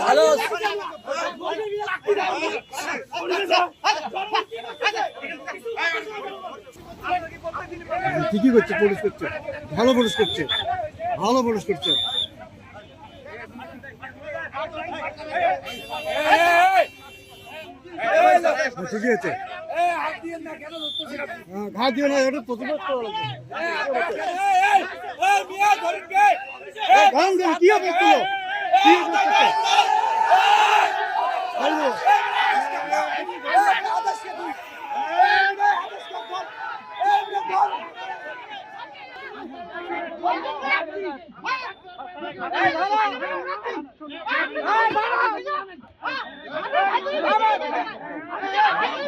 Hello ঠিকই করছে police করছে। ভালো পুলিশ করছে। ভালো পুলিশ করছে। ঠিকই আছে হ্যাঁ, ঘা দিয়ে না এটা প্রতিবাদ করা লাগবে এই, গান দেবে, কি হবে আমাদের ভাইগুলো আমাদের ভাইগুলো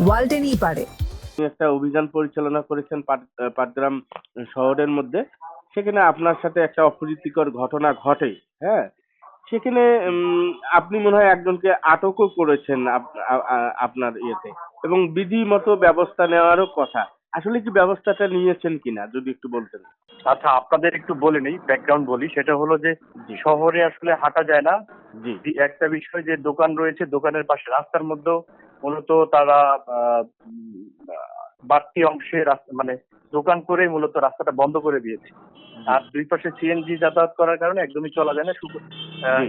ওয়ালটেনই পারে। একটা অভিযান পরিচালনা করেছেন পাটগ্রাম শহরের মধ্যে। সেখানে আপনার সাথে একটা অপ্রীতিকর ঘটনা ঘটে হ্যাঁ? সেখানে উম, আপনি মনে হয় একজনকে আটকও করেছেন আপনার ইয়েতে। এবং বিধি মতো ব্যবস্থা নেওয়ারও কথা। আসলে কি ব্যবস্থাটা নিয়েছেন কিনা যদি একটু বলতেন? আচ্ছা আপনাদের একটু বলে নেই ব্যাকগ্রাউন্ড বলি। সেটা হলো যে শহরে আসলে হাঁটা যায় না। জি। একটা বিষয় যে দোকান রয়েছে দোকানের পাশে রাস্তার মধ্যেও মূলত তারা বাড়তি অংশে মানে দোকান করে মূলত রাস্তাটা বন্ধ করে দিয়েছে। আর দুই পাশে সিএনজি যাতায়াত করার কারণে একদমই চলা যায় না। শুধু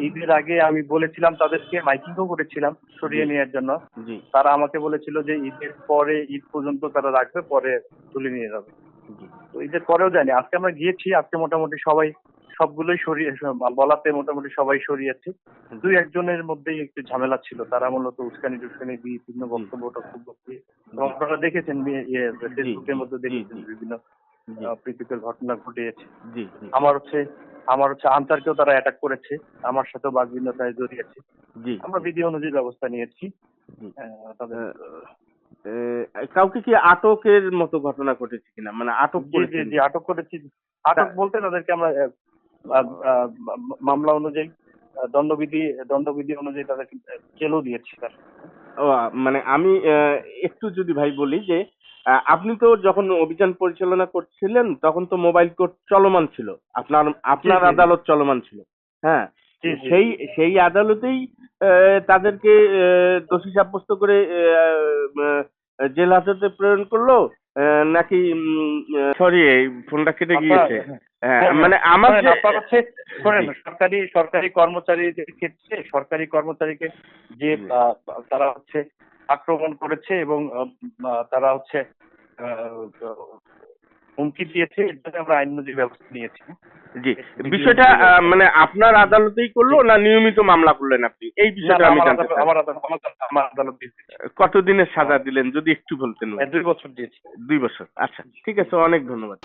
ঈদের আগে আমি বলেছিলাম তাদেরকে মাইকিংও করেছিলাম সরিয়ে নেওয়ার জন্য। তারা আমাকে বলেছিল যে ঈদের পরে ঈদ পর্যন্ত তারা রাখবে পরে তুলে নিয়ে যাবে। তো ঈদের পরেও যায়নি। আজকে আমরা গিয়েছি আজকে মোটামুটি সবাই সবগুলোই সরিয়ে বলাতে মোটামুটি সবাই সরিয়েছে। দুই একজনের মধ্যেই একটু ঝামেলা ছিল। তারা মূলত উস্কানি টুস্কানি দিয়ে বিভিন্ন বক্তব্য টক্তব্য দিয়ে আপনারা দেখেছেন ইয়ে, ফেসবুকের মধ্যে দেখেছেন বিভিন্ন প্রীতিকর ঘটনা ঘটিয়েছে। আমার হচ্ছে আমার হচ্ছে আনসারকেও তারা অ্যাটাক করেছে। আমার সাথেও বাগবিন্যতায় জড়িয়েছে। জি। আমরা বিধি অনুযায়ী ব্যবস্থা নিয়েছি। তাদের কাউকে কি আটকের মতো ঘটনা ঘটেছে কিনা? মানে আটক জি জি জি আটক করেছি। আটক বলতে তাদেরকে আমরা মামলা অনুযায়ী দণ্ডবিধি দণ্ডবিধি অনুযায়ী তাদেরকে জেলও দিয়েছি স্যার মানে আমি একটু যদি ভাই বলি যে আপনি তো যখন অভিযান পরিচালনা করছিলেন তখন তো মোবাইল কোর্ট চলমান ছিল আপনার আপনার। আদালত চলমান ছিল হ্যাঁ। সেই সেই আদালতেই তাদেরকে দোষী সাব্যস্ত করে জেল হাজতে প্রেরণ করল নাকি সরি ফোনটা কেটে গিয়েছে। হ্যাঁ মানে আমার শোনেন, যে হচ্ছে শোনেন সরকারি সরকারি কর্মচারীদের ক্ষেত্রে সরকারি কর্মচারীকে যে তারা হচ্ছে আক্রমণ করেছে এবং তারা হচ্ছে হুমকি দিয়েছে এটা আমরা আইন অনুযায়ী ব্যবস্থা নিয়েছি। জি বিষয়টা আহ, মানে আপনার আদালতেই করল না নিয়মিত মামলা করলেন আপনি? এই বিষয়টা আমি জানতে চাই। আমার আদালত- আমার আদালত- দিয়েছে। কতদিনের সাজা দিলেন যদি একটু বলতেন? হ্যাঁ, দুই বছর দিয়েছি। দুই বছর। আচ্ছা ঠিক আছে অনেক ধন্যবাদ।